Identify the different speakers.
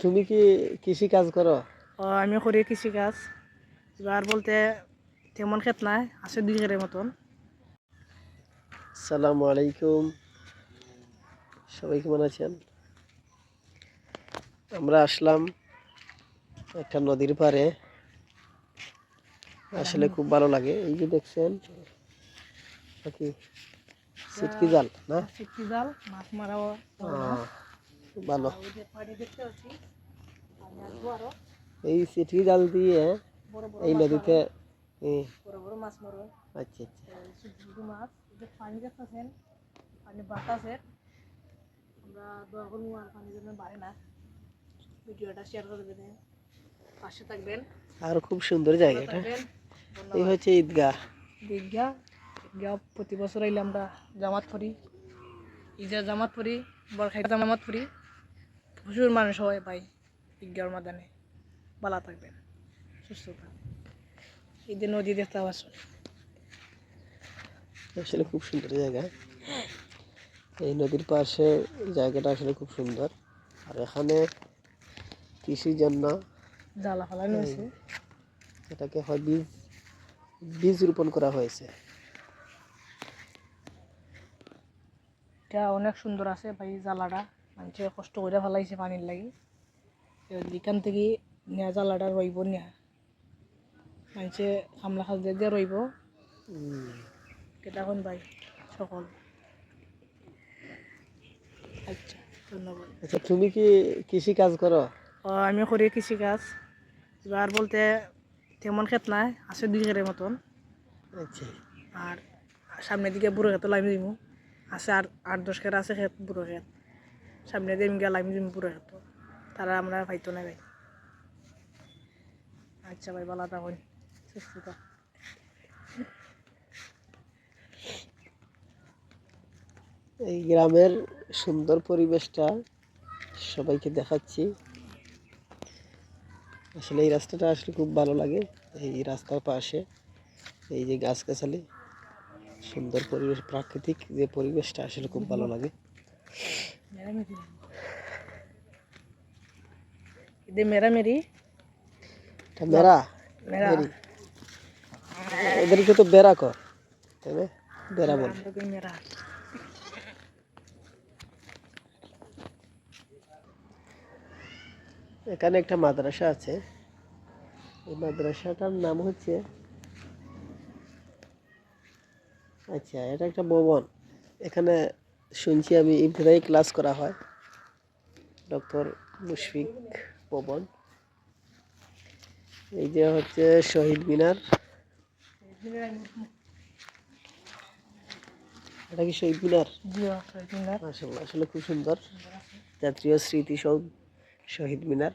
Speaker 1: তুমি কি কৃষি কাজ করো?
Speaker 2: আমি করি কৃষিকাজ এবার বলতে তেমন ক্ষেত নাই আছে দুই ঘেরের মতন।
Speaker 1: সালামু আলাইকুম। সবাই কেমন আছেন? আমরা আসলাম একটা নদীর পাড়ে। আসলে খুব ভালো লাগে। এই যে দেখছেন কি সিটকি জাল না?
Speaker 2: সিটকি জাল মাছ মারাও
Speaker 1: ভালো। এই সিটকি জাল দিয়ে এই নদীতে আচ্ছা আচ্ছা।
Speaker 2: আমরা দোয়া করব আর পানি যেন বাড়ে না। ভিডিওটা শেয়ার করে দেবেন। পাশে থাকবেন।
Speaker 1: আর খুব সুন্দর জায়গা এটা
Speaker 2: থাকবেন।
Speaker 1: এই হচ্ছে ঈদগাহ।
Speaker 2: বিজ্ঞা প্রতি বছর আইলে আমরা জামাত পড়ি। ঈদে জামাত পড়ি বরখাই জামাত পড়ি। প্রচুর মানুষ হয় ভাই বিজ্ঞার মাদানে ভালো থাকবেন সুস্থ থাকবেন। ঈদে নদী দেখতে আসুন
Speaker 1: আসলে খুব সুন্দর জায়গা। এই নদীর পাশে জায়গাটা আসলে খুব সুন্দর। আর এখানে কৃষির জন্য
Speaker 2: জ্বালা ফালানো হয়েছে।
Speaker 1: এটাকে হয় বীজ বীজ রোপণ করা হয়েছে।
Speaker 2: এটা অনেক সুন্দর আছে ভাই জ্বালাটা। মানুষে কষ্ট করে ফেলাইছে পানির লাগি। এখান থেকে নেয়া জ্বালাটা রইব নেয়া। মানুষে খামলা খাল দিয়ে দিয়ে রইব
Speaker 1: উম,
Speaker 2: কেটা কোন ভাই সকল আচ্ছা ধন্যবাদ।
Speaker 1: আচ্ছা তুমি কি কৃষি কাজ করো
Speaker 2: আমি করি কৃষিকাজ এবার বলতে তেমন ক্ষেত নাই আছে দুই ঘেরের মতন।
Speaker 1: আচ্ছা।
Speaker 2: আর সামনের দিকে বুড়ো ক্ষেত লাইম দিমু। আছে আর আট দশ খেত আছে খেত বুড়ো ক্ষেত সামনে দিয়ে দিমু বুড়ো ক্ষেত তারা আমরা পাইতো না ভাই। আচ্ছা ভাই ভালো থাকুন সুস্থ থাক।
Speaker 1: এই গ্রামের সুন্দর পরিবেশটা সবাইকে দেখাচ্ছি। আসলে এই রাস্তাটা আসলে খুব ভালো লাগে। এই রাস্তার পাশে এই যে গাছগাছালি, সুন্দর পরিবেশ, প্রাকৃতিক যে পরিবেশটা আসলে খুব ভালো লাগে।
Speaker 2: ఇది
Speaker 1: মেরা। এদেরকে তো বেড়া কর বেড়া বল এখানে একটা মাদ্রাসা আছে এই মাদ্রাসাটার নাম হচ্ছে আচ্ছা এটা একটা ভবন এখানে শুনছি আমি ইবতদায়ী ক্লাস করা হয়। ডক্টর মুশফিক পবন এই যে হচ্ছে শহীদ মিনার। এটা কি শহীদ
Speaker 2: মিনার।
Speaker 1: মাশাআল্লাহ আসলে খুব সুন্দর। জাতীয় স্মৃতিসৌধ শহীদ মিনার।